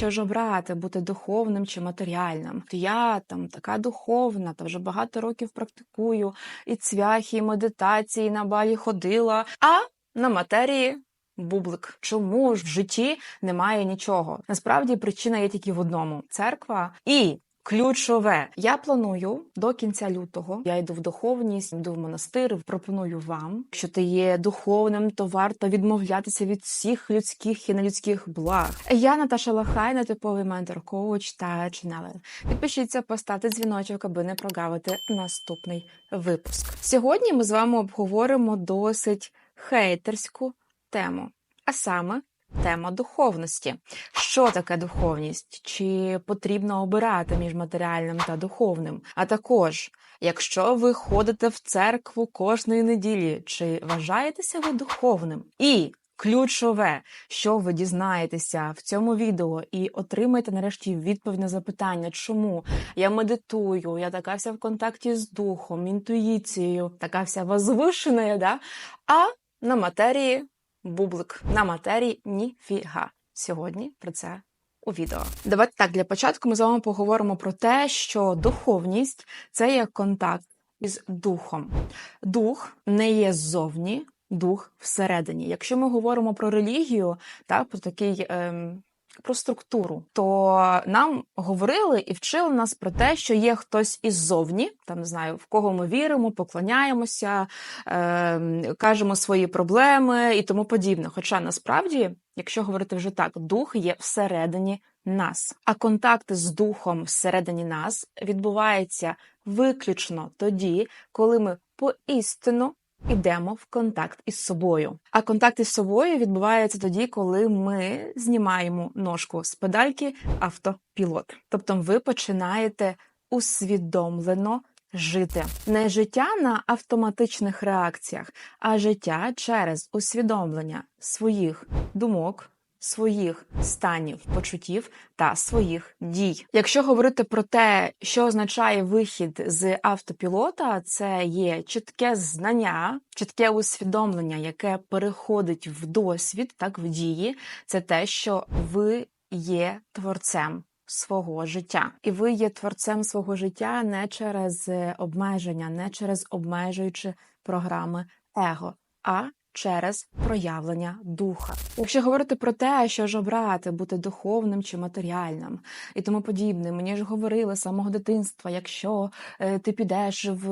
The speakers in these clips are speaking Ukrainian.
що ж обрати, бути духовним чи матеріальним. Я там така духовна, та вже багато років практикую і цвяхи, і медитації і на балі ходила. А на матерії бублик. Чому ж в житті немає нічого? Насправді причина є тільки в одному: церква і. Ключове, я планую до кінця лютого. Я йду в духовність, йду в монастир. Пропоную вам, що ти є духовним, то варто відмовлятися від всіх людських і нелюдських благ. Я Наташа Лахайна, типовий ментор, коуч та ченелер. Підпишіться, поставте дзвіночок, аби не прогавити наступний випуск. Сьогодні ми з вами обговоримо досить хейтерську тему, а саме. Тема духовності. Що таке духовність? Чи потрібно обирати між матеріальним та духовним? А також, якщо ви ходите в церкву кожної неділі, чи вважаєтеся ви духовним? І ключове, що ви дізнаєтеся в цьому відео, і отримаєте нарешті відповідь на запитання, чому я медитую, я така вся в контакті з духом, інтуїцією, така вся возвишена, да? а на матерії бублик на матерії ніфіга. Сьогодні про це у відео. Давайте так для початку ми з вами поговоримо про те, що духовність це є контакт із духом. Дух не є ззовні, дух всередині. Якщо ми говоримо про релігію, так про такий. Ем, про структуру, то нам говорили і вчили нас про те, що є хтось іззовні, там не знаю, в кого ми віримо, поклоняємося, е, кажемо свої проблеми і тому подібне. Хоча насправді, якщо говорити вже так, дух є всередині нас, а контакт з духом всередині нас відбувається виключно тоді, коли ми поістину Ідемо в контакт із собою. А контакт із собою відбувається тоді, коли ми знімаємо ножку з педальки автопілот. Тобто ви починаєте усвідомлено жити. Не життя на автоматичних реакціях, а життя через усвідомлення своїх думок своїх станів, почуттів та своїх дій. Якщо говорити про те, що означає вихід з автопілота, це є чітке знання, чітке усвідомлення, яке переходить в досвід, так в дії, це те, що ви є творцем. Свого життя, і ви є творцем свого життя не через обмеження, не через обмежуючі програми его, а через проявлення духа. Якщо говорити про те, що ж обрати, бути духовним чи матеріальним і тому подібне, мені ж говорили з самого дитинства, якщо е, ти підеш в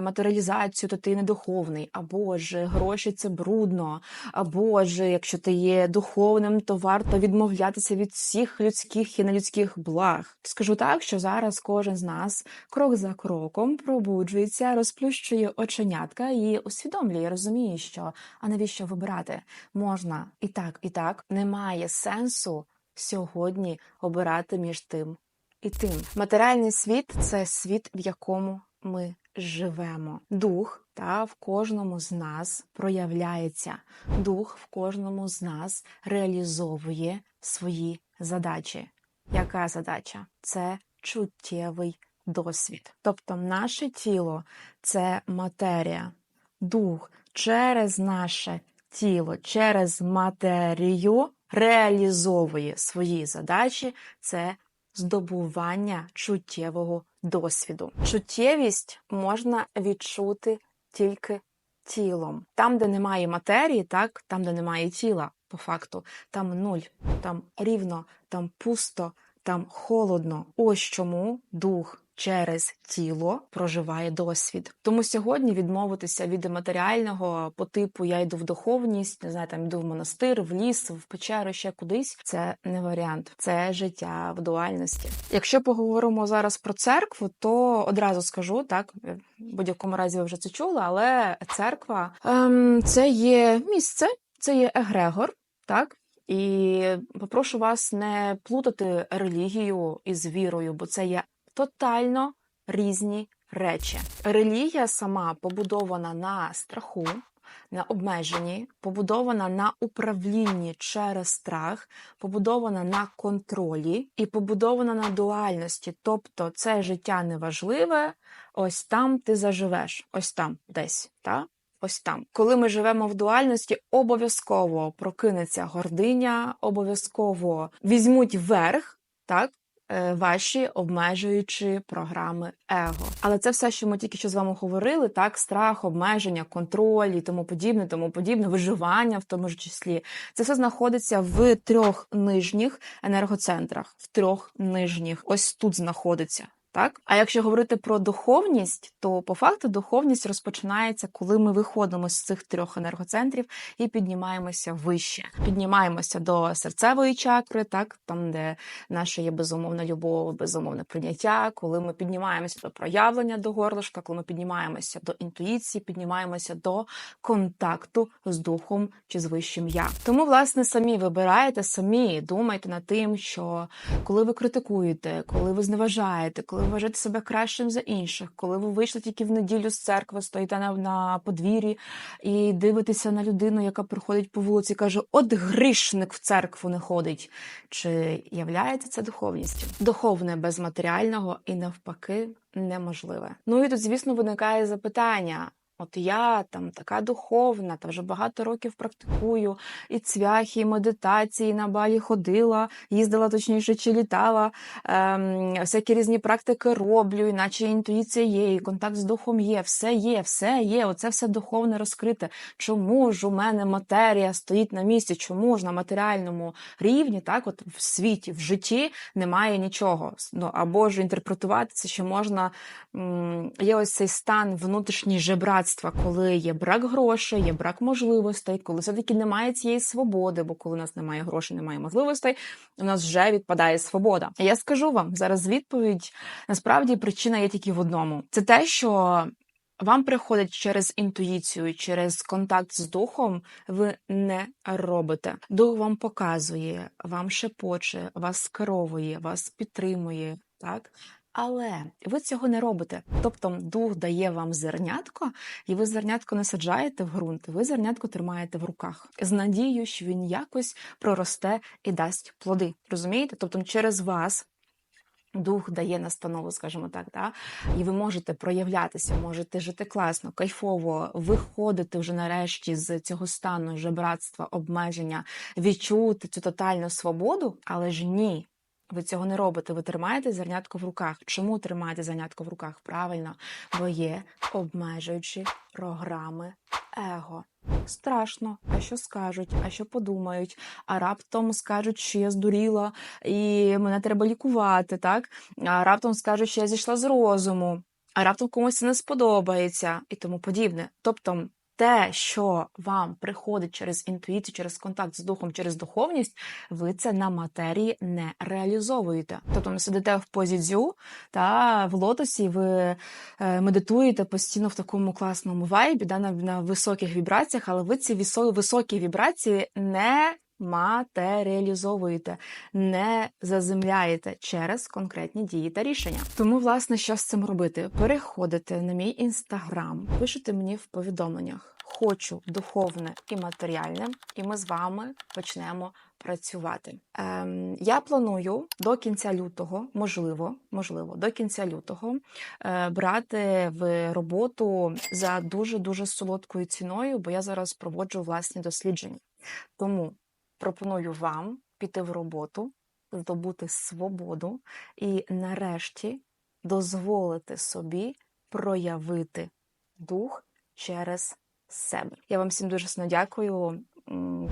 матеріалізацію, то ти не духовний, або ж гроші це брудно, або ж якщо ти є духовним, то варто відмовлятися від всіх людських і нелюдських благ. Скажу так, що зараз кожен з нас крок за кроком пробуджується, розплющує оченятка і усвідомлює, розуміє, що а навіщо вибирати? Можна і так, і так. Немає сенсу сьогодні обирати між тим і тим. Матеріальний світ це світ, в якому ми живемо. Дух та в кожному з нас проявляється. Дух в кожному з нас реалізовує свої задачі. Яка задача? Це чуттєвий досвід. Тобто, наше тіло це матерія, дух через наше тіло, через матерію реалізовує свої задачі, це здобування чуттєвого досвіду. Чуттєвість можна відчути тільки тілом. Там, де немає матерії, так, там, де немає тіла, по факту, там нуль, там рівно, там пусто, там холодно. Ось чому дух через тіло проживає досвід. Тому сьогодні відмовитися від матеріального по типу я йду в духовність, не знаю, там йду в монастир, в ліс, в печеру, ще кудись. Це не варіант, це життя в дуальності. Якщо поговоримо зараз про церкву, то одразу скажу так, в будь-якому разі ви вже це чули, але церква ем, це є місце, це є егрегор, так. І попрошу вас не плутати релігію із вірою, бо це є тотально різні речі. Релігія сама побудована на страху, на обмеженні, побудована на управлінні через страх, побудована на контролі і побудована на дуальності. Тобто це життя неважливе, ось там ти заживеш, ось там десь. Та? ось там. Коли ми живемо в дуальності, обов'язково прокинеться гординя, обов'язково візьмуть верх, так. Е, Ваші обмежуючі програми его, але це все, що ми тільки що з вами говорили, так страх, обмеження, контроль і тому подібне, тому подібне, виживання в тому ж числі. Це все знаходиться в трьох нижніх енергоцентрах, в трьох нижніх. Ось тут знаходиться. Так, а якщо говорити про духовність, то по факту духовність розпочинається, коли ми виходимо з цих трьох енергоцентрів і піднімаємося вище. Піднімаємося до серцевої чакри, так там, де наша є безумовна любов, безумовне прийняття. Коли ми піднімаємося до проявлення до горлышка, коли ми піднімаємося до інтуїції, піднімаємося до контакту з духом чи з вищим я. Тому, власне, самі вибираєте, самі думайте над тим, що коли ви критикуєте, коли ви зневажаєте, коли ви вважаєте себе кращим за інших, коли ви вийшли тільки в неділю з церкви, стоїте на, на подвір'ї і дивитеся на людину, яка приходить по вулиці, і каже: От грішник в церкву не ходить. Чи являється це духовністю? Духовне без матеріального і навпаки неможливе. Ну і тут, звісно, виникає запитання. От я там така духовна, та вже багато років практикую і цвяхи, і медитації на балі ходила, їздила точніше чи літала, ем, всякі різні практики роблю, іначе інтуїція є, і контакт з духом є, все є, все є. Оце все духовне розкрите. Чому ж у мене матерія стоїть на місці? Чому ж на матеріальному рівні, так, от в світі, в житті немає нічого? Ну або ж інтерпретувати це, що можна м, є ось цей стан внутрішній жебрацтва, коли є брак грошей, є брак можливостей, коли все-таки немає цієї свободи, бо коли у нас немає грошей, немає можливостей, у нас вже відпадає свобода. Я скажу вам зараз відповідь: насправді причина є тільки в одному: це те, що. Вам приходить через інтуїцію, через контакт з духом, ви не робите. Дух вам показує, вам шепоче, вас скеровує, вас підтримує, так? Але ви цього не робите. Тобто дух дає вам зернятко, і ви зернятко не саджаєте в ґрунт, ви зернятко тримаєте в руках з надією, що він якось проросте і дасть плоди. Розумієте? Тобто через вас. Дух дає настанову, скажімо так, да? і ви можете проявлятися, можете жити класно, кайфово, виходити вже нарешті з цього стану жебратства, обмеження, відчути цю тотальну свободу, але ж ні. Ви цього не робите. Ви тримаєте зернятко в руках. Чому тримаєте зернятко в руках? Правильно, бо є обмежуючі програми его. Страшно, а що скажуть, а що подумають, а раптом скажуть, що я здуріла і мене треба лікувати, так? А раптом скажуть, що я зійшла з розуму, а раптом комусь це не сподобається і тому подібне. Тобто те, що вам приходить через інтуїцію, через контакт з духом, через духовність, ви це на матерії не реалізовуєте. Тобто, ви сидите в позі дзю та в лотосі, ви е, медитуєте постійно в такому класному вайбі, да, на, на високих вібраціях, але ви ці високі вібрації не матеріалізовуєте, не заземляєте через конкретні дії та рішення. Тому, власне, що з цим робити? Переходите на мій інстаграм, пишете мені в повідомленнях. Хочу духовне і матеріальне, і ми з вами почнемо працювати. Ем, я планую до кінця лютого, можливо, можливо, до кінця лютого е, брати в роботу за дуже дуже солодкою ціною, бо я зараз проводжу власні дослідження. Тому пропоную вам піти в роботу, здобути свободу і нарешті дозволити собі проявити дух через себе. Я вам всім дуже сильно дякую.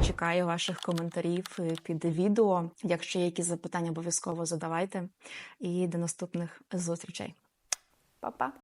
Чекаю ваших коментарів е, під відео. Якщо є якісь запитання, обов'язково задавайте. І до наступних зустрічей. Па-па!